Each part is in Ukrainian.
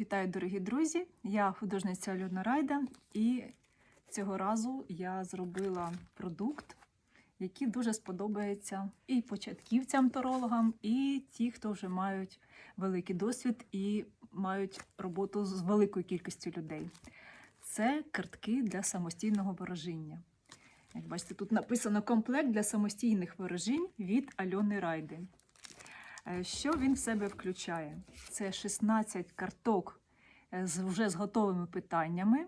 Вітаю, дорогі друзі! Я художниця Альона Райда, і цього разу я зробила продукт, який дуже сподобається і початківцям тарологам, і ті, хто вже мають великий досвід і мають роботу з великою кількістю людей. Це картки для самостійного ворожіння. Як бачите, тут написано комплект для самостійних ворожінь від Альони Райди. Е, Що він в себе включає? Це 16 карток е, з вже з готовими питаннями.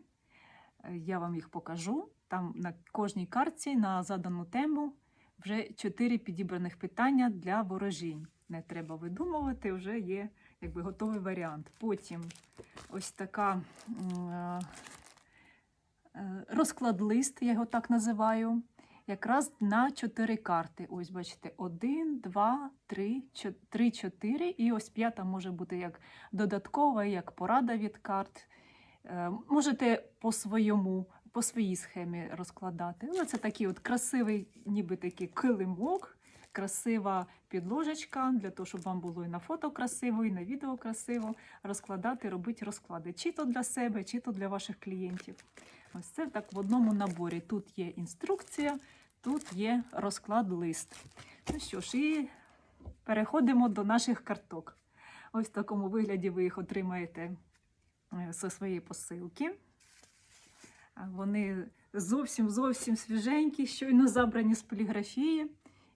Е, Я вам їх покажу. Там на кожній картці на задану тему вже 4 підібраних питання для ворожінь. Не треба видумувати, вже є якби готовий варіант. Потім ось така м, е, розклад-лист, я його так називаю якраз на 4 карти. Ось, бачите, 1, 2, 3, 3, 4. І ось п'ята може бути як додаткова, як порада від карт. Е, Можете по своєму, по своїй схемі розкладати. Але це такий от красивий, ніби такий килимок, красива підложечка, для того, щоб вам було і на фото красиво, і на відео красиво розкладати, робити розклади. Чи то для себе, чи то для ваших клієнтів. Ось це так в одному наборі. Тут є інструкція, тут є розклад лист. Ну що ж, і переходимо до наших карток. Ось в такому вигляді ви їх отримаєте е, зі своєї посилки. Вони зовсім зовсім свіженькі, щойно забрані з поліграфії.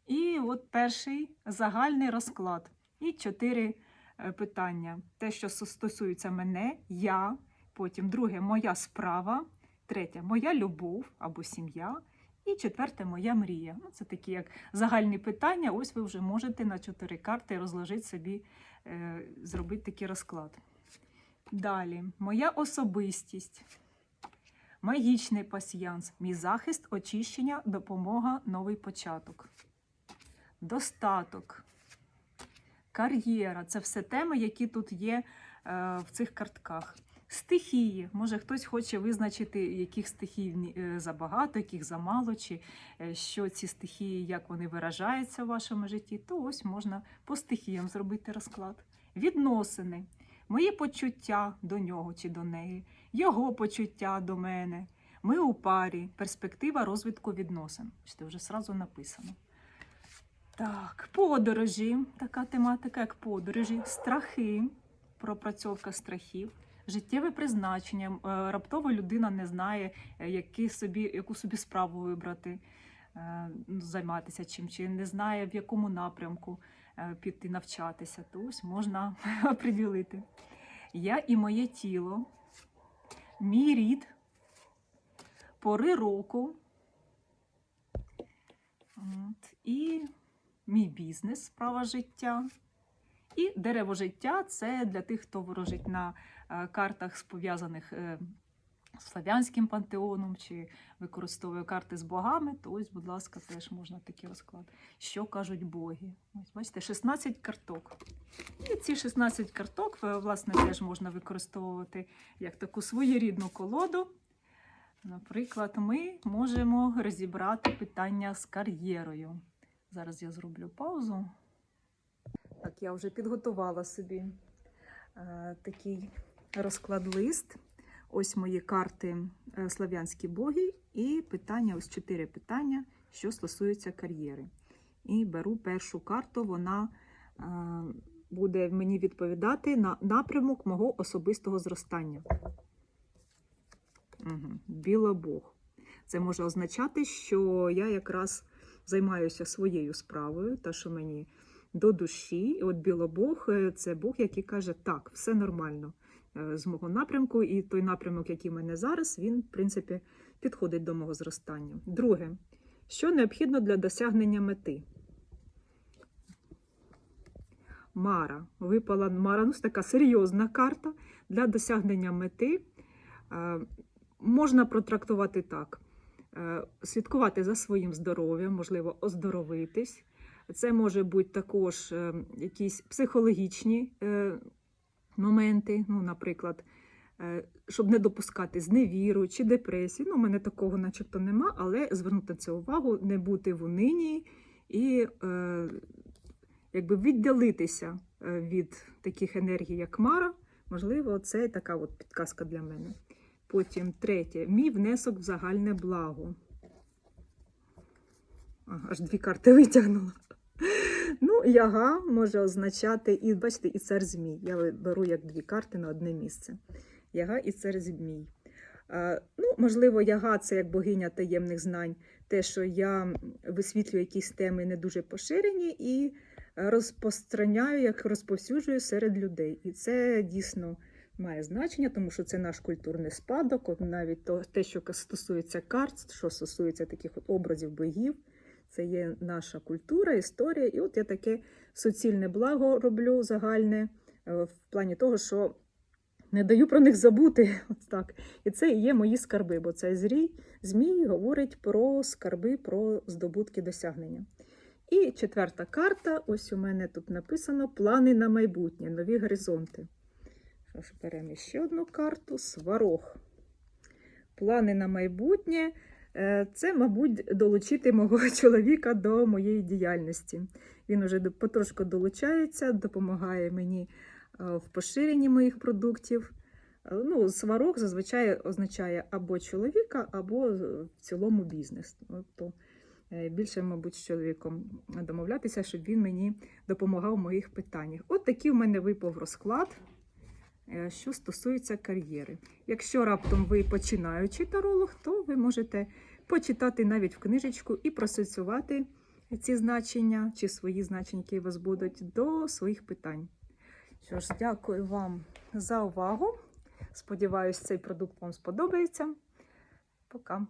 І от перший загальний розклад. І чотири е, питання. Те, що стосується мене, я. Потім друге моя справа, третє моя любов або сім'я. І четверте моя мрія. Ну, це такі як загальні питання. Ось ви вже можете на чотири карти розложити собі, е, зробити такий розклад. Далі, моя особистість, магічний пасіянс, мій захист, очищення, допомога, новий початок. Достаток, кар'єра це все теми, які тут є е, в цих картках. Стихії. Може, хтось хоче визначити, яких стихій е, забагато, яких замало, чи е, що ці стихії, як вони виражаються в вашому житті, то ось можна по стихіям зробити розклад. Відносини, мої почуття до нього чи до неї, його почуття до мене. Ми у парі, перспектива розвитку відносин. Бачите, вже сразу написано. Так, подорожі, така тематика, як подорожі, страхи, пропрацьовка страхів, життєве призначення. Е, Раптово людина не знає, е, які собі, яку собі справу вибрати, е, ну, займатися чим, чи не знає, в якому напрямку піти навчатися. То ось можна оприділити. Я і моє тіло, мій рід, пори року. От, і мій бізнес, справа життя. І дерево життя це для тих, хто ворожить на е, картах, пов'язаних е, з славянським пантеоном, чи використовує карти з богами, то ось, будь ласка, теж можна такий розклад. Що кажуть боги? Ось бачите, 16 карток. І ці 16 карток, власне, теж можна використовувати як таку своєрідну колоду. Наприклад, ми можемо розібрати питання з кар'єрою. Зараз я зроблю паузу. Я вже підготувала собі е, такий розклад-лист. Ось мої карти е, слав'янські боги, і питання, ось чотири питання, що стосуються кар'єри. І беру першу карту, вона е, буде мені відповідати на напрямок мого особистого зростання. Угу. Білобог. Це може означати, що я якраз займаюся своєю справою, та що мені до душі. І от білобог е, це Бог, який каже, так, все нормально е, з мого напрямку, і той напрямок, який в мене зараз, він, в принципі, підходить до мого зростання. Друге, що необхідно для досягнення мети? Мара. Випала Мара, ну, така серйозна карта для досягнення мети. Е, Можна протрактувати так: слідкувати за своїм здоров'ям, можливо, оздоровитись. Це може бути також е, якісь психологічні е, моменти, ну, наприклад, е, щоб не допускати зневіру чи депресії. Ну, у мене такого начебто нема, але звернути на це увагу, не бути в унинії і якби віддалитися від таких енергій, як Мара, Можливо, це така от підказка для мене. Потім третє. Мій внесок в загальне благо. Аж дві карти витягнула. Ну, яга може означати, і бачите, і цар змій. Я беру як дві карти на одне місце. Яга і цар змій. Ну, можливо, яга це як богиня таємних знань, те, що я висвітлюю якісь теми не дуже поширені і розпространяю, як розповсюджую серед людей. І це дійсно має значення, тому що це наш культурний спадок, от навіть те, що стосується карт, що стосується таких от образів богів. Це є наша культура, історія. І от я таке суцільне благо роблю загальне е, в плані того, що не даю про них забути. От так. І це і є мої скарби, бо цей зрій, змій говорить про скарби, про здобутки досягнення. І четверта карта. Ось у мене тут написано плани на майбутнє, нові горизонти. Що ж, беремо ще одну карту: Сварог. Плани на майбутнє. Е, Це, мабуть, долучити мого чоловіка до моєї діяльності. Він уже потрошку долучається, допомагає мені е, в поширенні моїх продуктів. Е, Ну, сварок зазвичай означає або чоловіка, або в цілому бізнес. Тобто більше, мабуть, з чоловіком домовлятися, щоб він мені допомагав в моїх питаннях. От такий в мене випав розклад, що стосується кар'єри. Якщо раптом ви починаючий таролог, то ви можете почитати навіть в книжечку і просоціювати ці значення чи свої значення, вас будуть, до своїх питань. Що ж, дякую вам за увагу. Сподіваюсь, цей продукт вам сподобається. Пока.